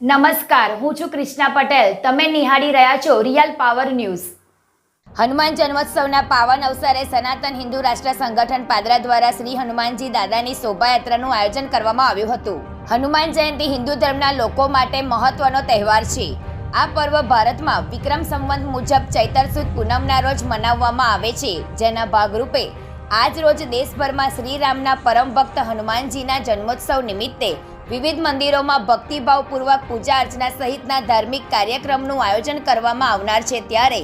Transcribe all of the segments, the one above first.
નમસ્કાર, હું છું ક્રિષ્ના પટેલ. તમે નિહાળી રહ્યા છો રિયલ પાવર ન્યૂઝ. હનુમાન જન્મોત્સવના પાવન અવસરે સનાતન હિન્દુ રાષ્ટ્ર સંગઠન પાદરા દ્વારા શ્રી હનુમાનજી દાદાની શોભાયાત્રાનું આયોજન કરવામાં આવ્યું હતું. હનુમાન જયંતિ હિન્દુ ધર્મના લોકો માટે મહત્વનો તહેવાર છે. આ પર્વ ભારતમાં વિક્રમ સંવંત મુજબ ચૈતર સુદ પૂનમના રોજ મનાવવામાં આવે છે. જેના ભાગરૂપે આજ રોજ દેશભરમાં શ્રીરામના પરમ ભક્ત હનુમાનજીના જન્મોત્સવ નિમિત્તે વિવિધ મંદિરોમાં ભક્તિભાવપૂર્વક પૂજા અર્ચના સહિતના ધાર્મિક કાર્યક્રમનું આયોજન કરવામાં આવનાર છે ત્યારે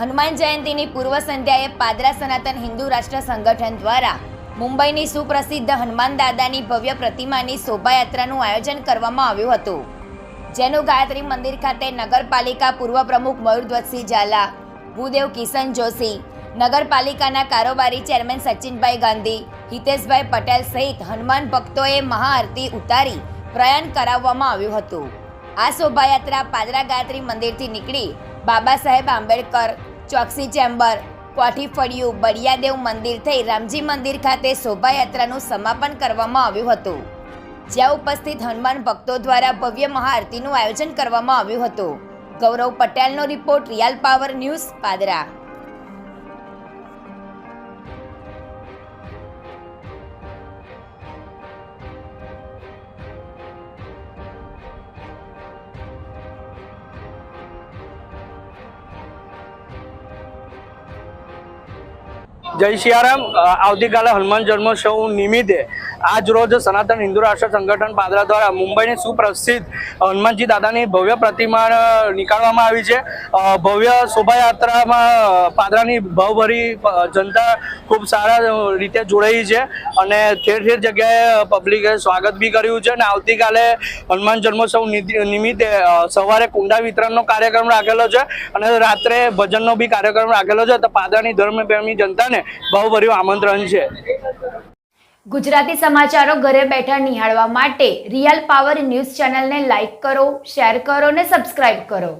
હનુમાન જયંતિની પૂર્વ સંધ્યાએ પાદરા સનાતન હિન્દુ રાષ્ટ્ર સંગઠન દ્વારા મુંબઈની સુપ્રસિદ્ધ હનુમાન દાદાની ભવ્ય પ્રતિમાની શોભાયાત્રાનું આયોજન કરવામાં આવ્યું હતું. જેનું ગાયત્રી મંદિર ખાતે નગરપાલિકા પૂર્વ પ્રમુખ મયુરધ્વજસિંહ ઝાલા, ભૂદેવ કિશન જોશી નગરપાલિકાના કારોબારી ચેરમેન સચિનભાઈ ગાંધી, હિતેશભાઈ પટેલ સહિત હનુમાન ભક્તોએ મહાઆરતી ઉતારી પ્રયાણ કરાવવામાં આવ્યું હતું. આ શોભાયાત્રા પાદરા ગાયત્રી મંદિરથી નીકળી બાબા સાહેબ આંબેડકર ચોકસી ચેમ્બર કોઠી ફળિયું બળિયાદેવ મંદિર થઈ રામજી મંદિર ખાતે શોભાયાત્રાનું સમાપન કરવામાં આવ્યું હતું. જ્યાં ઉપસ્થિત હનુમાન ભક્તો દ્વારા ભવ્ય મહાઆરતીનું આયોજન કરવામાં આવ્યું હતું. ગૌરવ પટેલનો report real power news Padra. જય સિયારામ આવતીકાલે હનુમાન જન્મોત્સવ નિમિત્તે આજ રોજ સનાતન હિન્દુ રાષ્ટ્ર સંગઠન પાદરા દ્વારા મુંબઈની સુપ્રસિદ્ધ હનુમાનજી દાદાની ભવ્ય પ્રતિમા નીકાળવામાં આવી છે. ભવ્ય શોભાયાત્રામાં પાદરાની ભાવભરી જનતા ખૂબ સારા રીતે જોડાઈ છે અને ઠેર ઠેર જગ્યાએ પબ્લિકે સ્વાગત બી કર્યું છે અને આવતીકાલે હનુમાન જન્મોત્સવ નિમિત્તે સવારે કુંડા વિતરણનો કાર્યક્રમ રાખેલો છે અને રાત્રે ભજનનો બી કાર્યક્રમ રાખેલો છે. તો પાદરાની ધર્મપ્રેમી જનતાને ભાવભર્યું આમંત્રણ છે. ગુજરાતી સમાચારો ઘરે બેઠા નિહાળવા માટે રિયલ પાવર ન્યૂઝ ચેનલને લાઈક કરો, શેર કરો ને સબસ્ક્રાઇબ કરો.